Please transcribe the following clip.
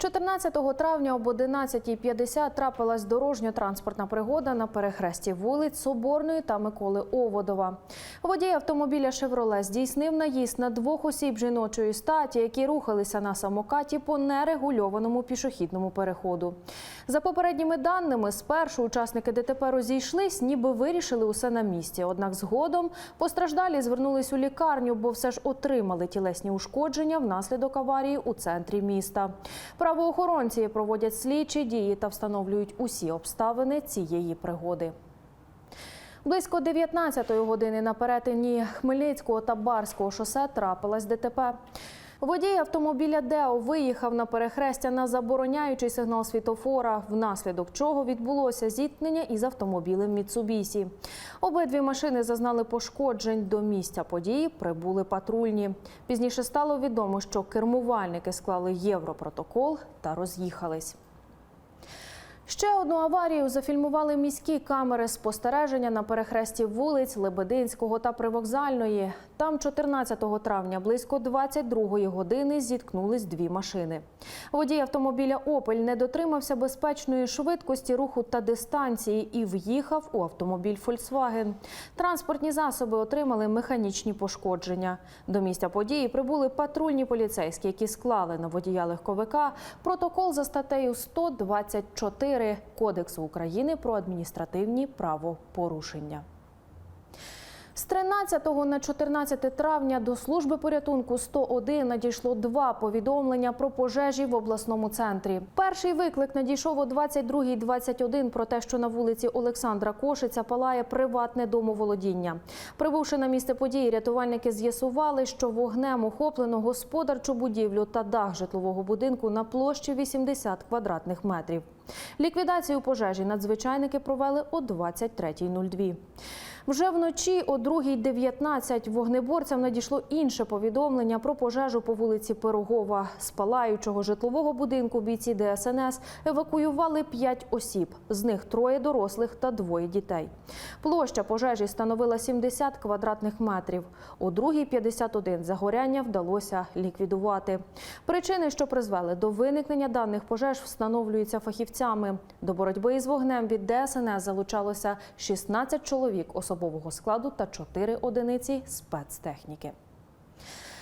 14 травня об 11.50 трапилась дорожньо-транспортна пригода на перехресті вулиць Соборної та Миколи Оводова. Водій автомобіля «Шевроле» здійснив наїзд на двох осіб жіночої статі, які рухалися на самокаті по нерегульованому пішохідному переходу. За попередніми даними, спершу учасники ДТП розійшлись, ніби вирішили усе на місці. Однак згодом постраждалі звернулись у лікарню, бо все ж отримали тілесні ушкодження внаслідок аварії у центрі міста. Правоохоронці проводять слідчі дії та встановлюють усі обставини цієї пригоди. Близько 19-ї години на перетині Хмельницького та Барського шосе трапилась ДТП. Водій автомобіля Део виїхав на перехрестя на забороняючий сигнал світофора, внаслідок чого відбулося зіткнення із автомобілем Міцубісі. Обидві машини зазнали пошкоджень. До місця події прибули патрульні. Пізніше стало відомо, що кермувальники склали європротокол та роз'їхались. Ще одну аварію зафільмували міські камери спостереження на перехресті вулиць Лебединського та Привокзальної. Там 14 травня близько 22 години зіткнулись дві машини. Водій автомобіля Опель не дотримався безпечної швидкості руху та дистанції і в'їхав у автомобіль Фольксваген. Транспортні засоби отримали механічні пошкодження. До місця події прибули патрульні поліцейські, які склали на водія легковика протокол за статтею 124 Кодексу України про адміністративні правопорушення. З 13 на 14 травня до служби порятунку 101 надійшло два повідомлення про пожежі в обласному центрі. Перший виклик надійшов о 22.21 про те, що на вулиці Олександра Кошиця палає приватне домоволодіння. Прибувши на місце події, рятувальники з'ясували, що вогнем охоплено господарчу будівлю та дах житлового будинку на площі 80 квадратних метрів. Ліквідацію пожежі надзвичайники провели о 23.02. Вже вночі о 2.19 вогнеборцям надійшло інше повідомлення про пожежу по вулиці Пирогова. З палаючого житлового будинку бійці ДСНС евакуювали 5 осіб, з них троє дорослих та двоє дітей. Площа пожежі становила 70 квадратних метрів. О 2.51 загоряння вдалося ліквідувати. Причини, що призвели до виникнення даних пожеж, встановлюються фахівцями. До боротьби із вогнем від ДСНС залучалося 16 чоловік особового складу та 4 одиниці спецтехніки.